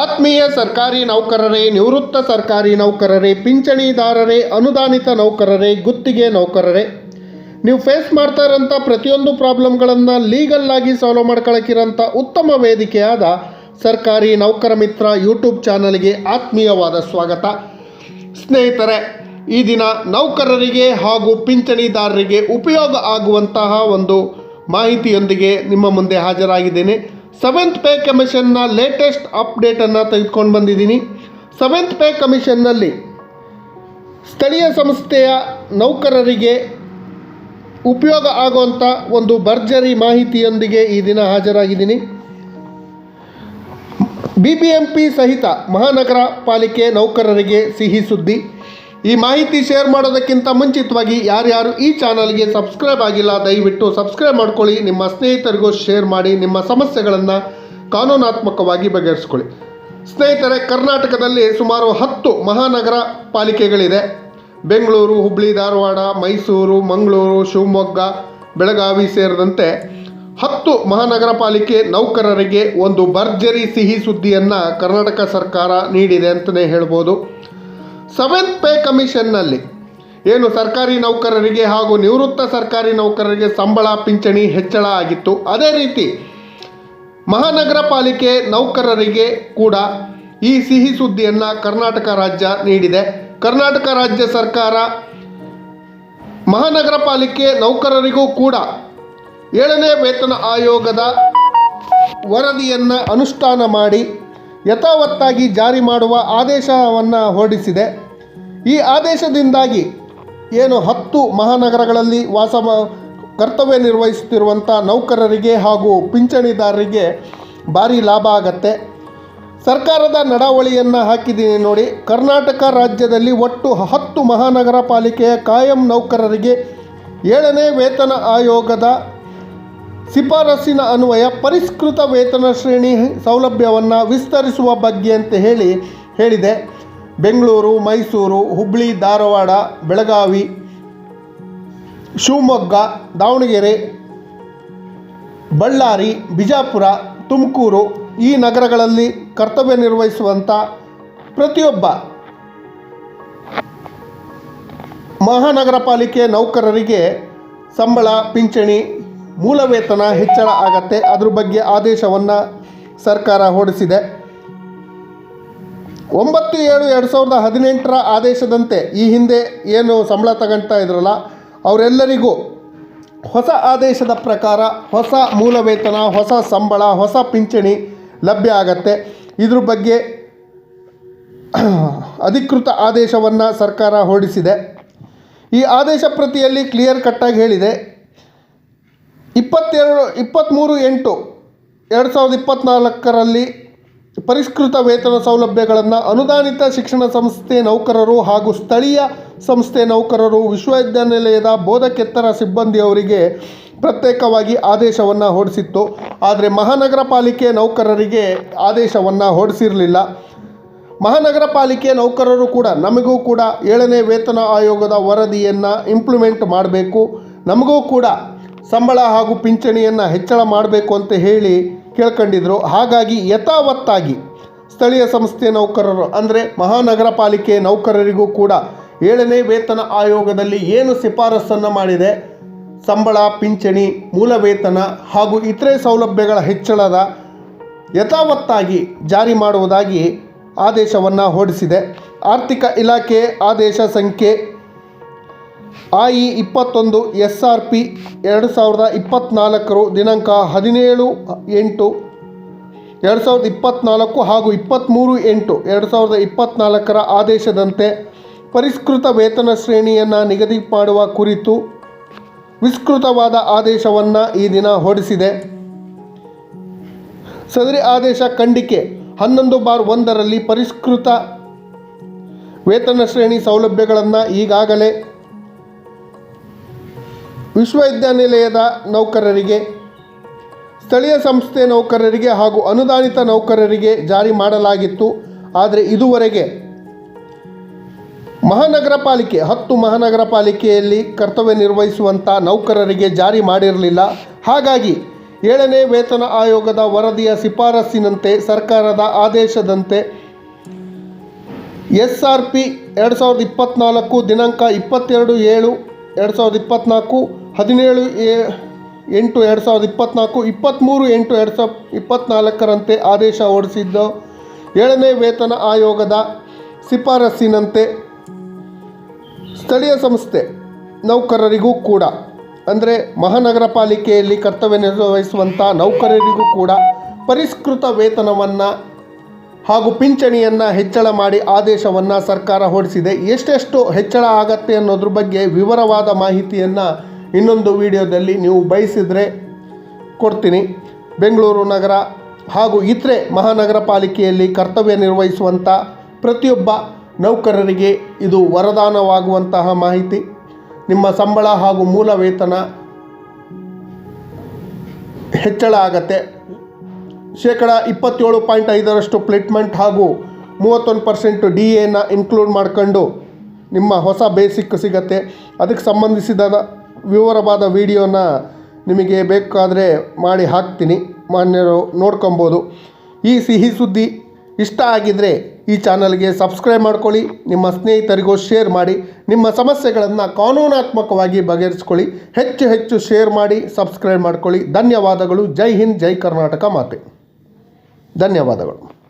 ಆತ್ಮೀಯ ಸರ್ಕಾರಿ ನೌಕರರೇ, ನಿವೃತ್ತ ಸರ್ಕಾರಿ ನೌಕರರೇ, ಪಿಂಚಣಿದಾರರೇ, ಅನುದಾನಿತ ನೌಕರರೇ, ಗುತ್ತಿಗೆ ನೌಕರರೇ, ನೀವು ಫೇಸ್ ಮಾಡ್ತಾ ಇರೋಂಥ ಪ್ರತಿಯೊಂದು ಪ್ರಾಬ್ಲಮ್ಗಳನ್ನು ಲೀಗಲ್ ಆಗಿ ಸಾಲ್ವ್ ಮಾಡ್ಕೊಳಕ್ಕಿರೋಂಥ ಉತ್ತಮ ವೇದಿಕೆಯಾದ ಸರ್ಕಾರಿ ನೌಕರ ಮಿತ್ರ ಯೂಟ್ಯೂಬ್ ಚಾನಲ್ಗೆ ಆತ್ಮೀಯವಾದ ಸ್ವಾಗತ. ಸ್ನೇಹಿತರೆ, ಈ ದಿನ ನೌಕರರಿಗೆ ಹಾಗೂ ಪಿಂಚಣಿದಾರರಿಗೆ ಉಪಯೋಗ ಆಗುವಂತಹ ಒಂದು ಮಾಹಿತಿಯೊಂದಿಗೆ ನಿಮ್ಮ ಮುಂದೆ ಹಾಜರಾಗಿದ್ದೇನೆ. ಸೆವೆಂತ್ ಪೇ ಕಮಿಷನ್ನ ಲೇಟೆಸ್ಟ್ ಅಪ್ಡೇಟನ್ನು ತೆಗೆದುಕೊಂಡು ಬಂದಿದ್ದೀನಿ. ಸೆವೆಂತ್ ಪೇ ಕಮಿಷನ್ನಲ್ಲಿ ಸ್ಥಳೀಯ ಸಂಸ್ಥೆಯ ನೌಕರರಿಗೆ ಉಪಯೋಗ ಆಗುವಂಥ ಒಂದು ಭರ್ಜರಿ ಮಾಹಿತಿಯೊಂದಿಗೆ ಈ ದಿನ ಹಾಜರಾಗಿದ್ದೀನಿ. ಬಿ ಬಿ ಎಂ ಪಿ ಸಹಿತ ಮಹಾನಗರ ಪಾಲಿಕೆ ನೌಕರರಿಗೆ ಸಿಹಿ ಸುದ್ದಿ. ಈ ಮಾಹಿತಿ ಶೇರ್ ಮಾಡೋದಕ್ಕಿಂತ ಮುಂಚಿತವಾಗಿ ಯಾರ್ಯಾರು ಈ ಚಾನಲ್ಗೆ ಸಬ್ಸ್ಕ್ರೈಬ್ ಆಗಿಲ್ಲ, ದಯವಿಟ್ಟು ಸಬ್ಸ್ಕ್ರೈಬ್ ಮಾಡ್ಕೊಳ್ಳಿ. ನಿಮ್ಮ ಸ್ನೇಹಿತರಿಗೂ ಶೇರ್ ಮಾಡಿ, ನಿಮ್ಮ ಸಮಸ್ಯೆಗಳನ್ನು ಕಾನೂನಾತ್ಮಕವಾಗಿ ಬಗೆಹರಿಸ್ಕೊಳ್ಳಿ. ಸ್ನೇಹಿತರೆ, ಕರ್ನಾಟಕದಲ್ಲಿ ಸುಮಾರು ಹತ್ತು ಮಹಾನಗರ ಪಾಲಿಕೆಗಳಿದೆ. ಬೆಂಗಳೂರು ಹುಬ್ಬಳ್ಳಿ ಧಾರವಾಡ, ಮೈಸೂರು, ಮಂಗಳೂರು, ಶಿವಮೊಗ್ಗ, ಬೆಳಗಾವಿ ಸೇರಿದಂತೆ ಹತ್ತು ಮಹಾನಗರ ಪಾಲಿಕೆ ನೌಕರರಿಗೆ ಒಂದು ಭರ್ಜರಿ ಸಿಹಿ ಸುದ್ದಿಯನ್ನು ಕರ್ನಾಟಕ ಸರ್ಕಾರ ನೀಡಿದೆ ಅಂತಲೇ ಹೇಳ್ಬೋದು. ಸೆವೆಂತ್ ಪೇ ಕಮಿಷನ್ನಲ್ಲಿ ಏನು ಸರ್ಕಾರಿ ನೌಕರರಿಗೆ ಹಾಗೂ ನಿವೃತ್ತ ಸರ್ಕಾರಿ ನೌಕರರಿಗೆ ಸಂಬಳ, ಪಿಂಚಣಿ ಹೆಚ್ಚಳ ಆಗಿತ್ತು. ಅದೇ ರೀತಿ ಮಹಾನಗರ ಪಾಲಿಕೆ ನೌಕರರಿಗೆ ಕೂಡ ಈ ಸಿಹಿ ಸುದ್ದಿಯನ್ನು ಕರ್ನಾಟಕ ರಾಜ್ಯ ನೀಡಿದೆ. ಕರ್ನಾಟಕ ರಾಜ್ಯ ಸರ್ಕಾರ ಮಹಾನಗರ ಪಾಲಿಕೆ ನೌಕರರಿಗೂ ಕೂಡ ಏಳನೇ ವೇತನ ಆಯೋಗದ ವರದಿಯನ್ನು ಅನುಷ್ಠಾನ ಮಾಡಿ ಯಥಾವತ್ತಾಗಿ ಜಾರಿ ಮಾಡುವ ಆದೇಶವನ್ನು ಹೊರಡಿಸಿದೆ. ಈ ಆದೇಶದಿಂದಾಗಿ ಏನು ಹತ್ತು ಮಹಾನಗರಗಳಲ್ಲಿ ವಾಸ ಕರ್ತವ್ಯ ನಿರ್ವಹಿಸುತ್ತಿರುವಂಥ ನೌಕರರಿಗೆ ಹಾಗೂ ಪಿಂಚಣಿದಾರರಿಗೆ ಭಾರಿ ಲಾಭ ಆಗತ್ತೆ. ಸರ್ಕಾರದ ನಡಾವಳಿಯನ್ನು ಹಾಕಿದ್ದೀನಿ ನೋಡಿ. ಕರ್ನಾಟಕ ರಾಜ್ಯದಲ್ಲಿ ಒಟ್ಟು ಹತ್ತು ಮಹಾನಗರ ಪಾಲಿಕೆಯ ಕಾಯಂ ನೌಕರರಿಗೆ ಏಳನೇ ವೇತನ ಆಯೋಗದ ಶಿಫಾರಸ್ಸಿನ ಅನ್ವಯ, ಪರಿಷ್ಕೃತ ವೇತನ ಶ್ರೇಣಿ ಸೌಲಭ್ಯವನ್ನು ವಿಸ್ತರಿಸುವ ಬಗ್ಗೆ ಅಂತ ಹೇಳಿ ಹೇಳಿದೆ. ಬೆಂಗಳೂರು, ಮೈಸೂರು ಹುಬ್ಬಳ್ಳಿ ಧಾರವಾಡ, ಬೆಳಗಾವಿ, ಶಿವಮೊಗ್ಗ, ದಾವಣಗೆರೆ, ಬಳ್ಳಾರಿ, ಬಿಜಾಪುರ, ತುಮಕೂರು ಈ ನಗರಗಳಲ್ಲಿ ಕರ್ತವ್ಯ ನಿರ್ವಹಿಸುವಂಥ ಪ್ರತಿಯೊಬ್ಬ ಮಹಾನಗರ ಪಾಲಿಕೆ ನೌಕರರಿಗೆ ಸಂಬಳ, ಪಿಂಚಣಿ ಮೂಲ ವೇತನ ಹೆಚ್ಚಳ ಆಗತ್ತೆ. ಅದ್ರ ಬಗ್ಗೆ ಆದೇಶವನ್ನು ಸರ್ಕಾರ ಹೊರಡಿಸಿದೆ. ಒಂಬತ್ತು ಏಳು ಎರಡು ಸಾವಿರದ ಹದಿನೆಂಟರ ಆದೇಶದಂತೆ ಈ ಹಿಂದೆ ಏನು ಸಂಬಳ ತಗೊಳ್ತಾ ಇದ್ರಲ್ಲ, ಅವರೆಲ್ಲರಿಗೂ ಹೊಸ ಆದೇಶದ ಪ್ರಕಾರ ಹೊಸ ಮೂಲ ವೇತನ ಹೊಸ ಸಂಬಳ, ಹೊಸ ಪಿಂಚಣಿ ಲಭ್ಯ ಆಗತ್ತೆ. ಇದ್ರ ಬಗ್ಗೆ ಅಧಿಕೃತ ಆದೇಶವನ್ನು ಸರ್ಕಾರ ಹೊರಡಿಸಿದೆ. ಈ ಆದೇಶ ಪ್ರತಿಯಲ್ಲಿ ಕ್ಲಿಯರ್ ಕಟ್ಟಾಗಿ ಹೇಳಿದೆ. ಇಪ್ಪತ್ತೆರಡು ಇಪ್ಪತ್ತ್ಮೂರು ಎಂಟು, ಎರಡು ಸಾವಿರದ ಇಪ್ಪತ್ತ್ನಾಲ್ಕರಲ್ಲಿ ಪರಿಷ್ಕೃತ ವೇತನ ಸೌಲಭ್ಯಗಳನ್ನು ಅನುದಾನಿತ ಶಿಕ್ಷಣ ಸಂಸ್ಥೆ ನೌಕರರು ಹಾಗೂ ಸ್ಥಳೀಯ ಸಂಸ್ಥೆ ನೌಕರರು ವಿಶ್ವವಿದ್ಯಾನಿಲಯದ ಬೋಧಕೆತ್ತರ ಸಿಬ್ಬಂದಿಯವರಿಗೆ ಪ್ರತ್ಯೇಕವಾಗಿ ಆದೇಶವನ್ನು ಹೊರಡಿಸಿತ್ತು. ಆದರೆ ಮಹಾನಗರ ಪಾಲಿಕೆ ನೌಕರರಿಗೆ ಆದೇಶವನ್ನು ಹೊರಡಿಸಿರಲಿಲ್ಲ. ಮಹಾನಗರ ಪಾಲಿಕೆ ನೌಕರರು ಕೂಡ ನಮಗೂ ಕೂಡ ಏಳನೇ ವೇತನ ಆಯೋಗದ ವರದಿಯನ್ನು ಇಂಪ್ಲಿಮೆಂಟ್ ಮಾಡಬೇಕು. ನಮಗೂ ಕೂಡ ಸಂಬಳ ಹಾಗೂ ಪಿಂಚಣಿಯನ್ನು ಹೆಚ್ಚಳ ಮಾಡಬೇಕು ಅಂತ ಹೇಳಿ ಕೇಳ್ಕೊಂಡಿದ್ರು. ಹಾಗಾಗಿ ಯಥಾವತ್ತಾಗಿ ಸ್ಥಳೀಯ ಸಂಸ್ಥೆ ನೌಕರರು, ಅಂದರೆ ಮಹಾನಗರ ಪಾಲಿಕೆ ನೌಕರರಿಗೂ ಕೂಡ ಏಳನೇ ವೇತನ ಆಯೋಗದಲ್ಲಿ ಏನು ಶಿಫಾರಸನ್ನು ಮಾಡಿದೆ? ಸಂಬಳ, ಪಿಂಚಣಿ ಮೂಲ ವೇತನ ಹಾಗೂ ಇತರೆ ಸೌಲಭ್ಯಗಳ ಹೆಚ್ಚಳದ ಯಥಾವತ್ತಾಗಿ ಜಾರಿ ಮಾಡುವುದಾಗಿ ಆದೇಶವನ್ನು ಹೊರಡಿಸಿದೆ. ಆರ್ಥಿಕ ಇಲಾಖೆ ಆದೇಶ ಸಂಖ್ಯೆ ಐ ಇಪ್ಪತ್ತೊಂದು ಎಸ್ ಆರ್ ಪಿ ಎರಡು ಸಾವಿರದ ಇಪ್ಪತ್ತ್ನಾಲ್ಕರು ದಿನಾಂಕ ಹದಿನೇಳು, ಎಂಟು, ಎರಡು ಸಾವಿರದ ಇಪ್ಪತ್ತ್ನಾಲ್ಕು ಹಾಗೂ ಇಪ್ಪತ್ತ್ಮೂರು ಎಂಟು, ಎರಡು ಸಾವಿರದ ಇಪ್ಪತ್ತ್ನಾಲ್ಕರ ಆದೇಶದಂತೆ ಪರಿಷ್ಕೃತ ವೇತನ ಶ್ರೇಣಿಯನ್ನು ನಿಗದಿ ಮಾಡುವ ಕುರಿತು ವಿಸ್ತೃತವಾದ ಆದೇಶವನ್ನು ಈ ದಿನ ಹೊರಡಿಸಿದೆ. ಸದರಿ ಆದೇಶ ಖಂಡಿಕೆ ಹನ್ನೊಂದು ಬಾರ್ ಒಂದರಲ್ಲಿ ಪರಿಷ್ಕೃತ ವೇತನ ಶ್ರೇಣಿ ಸೌಲಭ್ಯಗಳನ್ನು ಈಗಾಗಲೇ ವಿಶ್ವವಿದ್ಯಾನಿಲಯದ ನೌಕರರಿಗೆ, ಸ್ಥಳೀಯ ಸಂಸ್ಥೆ ನೌಕರರಿಗೆ ಹಾಗೂ ಅನುದಾನಿತ ನೌಕರರಿಗೆ ಜಾರಿ ಮಾಡಲಾಗಿತ್ತು. ಆದರೆ ಇದುವರೆಗೆ ಮಹಾನಗರ ಪಾಲಿಕೆ, ಹತ್ತು ಮಹಾನಗರ ಪಾಲಿಕೆಯಲ್ಲಿ ಕರ್ತವ್ಯ ನಿರ್ವಹಿಸುವಂಥ ನೌಕರರಿಗೆ ಜಾರಿ ಮಾಡಿರಲಿಲ್ಲ. ಹಾಗಾಗಿ ಏಳನೇ ವೇತನ ಆಯೋಗದ ವರದಿಯ ಶಿಫಾರಸ್ಸಿನಂತೆ ಸರ್ಕಾರದ ಆದೇಶದಂತೆ ಎಸ್ ಆರ್ ಪಿ ಎರಡು ಸಾವಿರದ ಇಪ್ಪತ್ತ್ನಾಲ್ಕು ದಿನಾಂಕ ಇಪ್ಪತ್ತೆರಡು ಏಳು ಎರಡು ಸಾವಿರದ ಇಪ್ಪತ್ತ್ನಾಲ್ಕು ಹದಿನೇಳು ಎ, ಎಂಟು ಎರಡು ಸಾವಿರದ ಇಪ್ಪತ್ತ್ನಾಲ್ಕು ಇಪ್ಪತ್ತ್ಮೂರು ಎಂಟು ಎರಡು ಸಾವಿರದ ಇಪ್ಪತ್ತ್ನಾಲ್ಕರಂತೆ ಆದೇಶ ಹೊರಡಿಸಿದ್ದು. ಏಳನೇ ವೇತನ ಆಯೋಗದ ಶಿಫಾರಸ್ಸಿನಂತೆ ಸ್ಥಳೀಯ ಸಂಸ್ಥೆ ನೌಕರರಿಗೂ ಕೂಡ, ಅಂದರೆ ಮಹಾನಗರ ಪಾಲಿಕೆಯಲ್ಲಿ ಕರ್ತವ್ಯ ನಿರ್ವಹಿಸುವಂಥ ನೌಕರರಿಗೂ ಕೂಡ ಪರಿಷ್ಕೃತ ವೇತನವನ್ನು ಹಾಗೂ ಪಿಂಚಣಿಯನ್ನು ಹೆಚ್ಚಳ ಮಾಡಿ ಆದೇಶವನ್ನು ಸರ್ಕಾರ ಹೊರಡಿಸಿದೆ. ಎಷ್ಟೆಷ್ಟು ಹೆಚ್ಚಳ ಆಗತ್ತೆ ಅನ್ನೋದ್ರ ಬಗ್ಗೆ ವಿವರವಾದ ಮಾಹಿತಿಯನ್ನು ಇನ್ನೊಂದು ವಿಡಿಯೋದಲ್ಲಿ ನೀವು ಬಯಸಿದರೆ ಕೊಡ್ತೀನಿ. ಬೆಂಗಳೂರು ನಗರ ಹಾಗೂ ಇತರೆ ಮಹಾನಗರ ಪಾಲಿಕೆಯಲ್ಲಿ ಕರ್ತವ್ಯ ನಿರ್ವಹಿಸುವಂಥ ಪ್ರತಿಯೊಬ್ಬ ನೌಕರರಿಗೆ ಇದು ವರದಾನವಾಗುವಂತಹ ಮಾಹಿತಿ. ನಿಮ್ಮ ಸಂಬಳ ಹಾಗೂ ಮೂಲ ವೇತನ ಹೆಚ್ಚಳ ಆಗತ್ತೆ. ಶೇಕಡ ಇಪ್ಪತ್ತೇಳು ಪಾಯಿಂಟ್ ಐದರಷ್ಟು ಪ್ಲೇಟ್ಮೆಂಟ್ ಹಾಗೂ ಮೂವತ್ತೊಂದು ಪರ್ಸೆಂಟ್ ಡಿ ಎನ ಇನ್ಕ್ಲೂಡ್ ಮಾಡ್ಕೊಂಡು ನಿಮ್ಮ ಹೊಸ ಬೇಸಿಕ್ ಸಿಗತ್ತೆ. ಅದಕ್ಕೆ ಸಂಬಂಧಿಸಿದ ವಿವರವಾದ ವಿಡಿಯೋನ ನಿಮಗೆ ಬೇಕಾದರೆ ಮಾಡಿ ಹಾಕ್ತೀನಿ, ಮಾನ್ಯರು ನೋಡ್ಕೊಬೋದು. ಈ ಸಿಹಿ ಸುದ್ದಿ ಇಷ್ಟ ಆಗಿದ್ದರೆ ಈ ಚಾನಲ್ಗೆ ಸಬ್ಸ್ಕ್ರೈಬ್ ಮಾಡ್ಕೊಳ್ಳಿ, ನಿಮ್ಮ ಸ್ನೇಹಿತರಿಗೂ ಶೇರ್ ಮಾಡಿ, ನಿಮ್ಮ ಸಮಸ್ಯೆಗಳನ್ನು ಕಾನೂನಾತ್ಮಕವಾಗಿ ಬಗೆಹರಿಸ್ಕೊಳ್ಳಿ, ಹೆಚ್ಚು ಹೆಚ್ಚು ಶೇರ್ ಮಾಡಿ, ಸಬ್ಸ್ಕ್ರೈಬ್ ಮಾಡ್ಕೊಳ್ಳಿ. ಧನ್ಯವಾದಗಳು. ಜೈ ಹಿಂದ್, ಜೈ ಕರ್ನಾಟಕ ಮಾತೆ. ಧನ್ಯವಾದಗಳು.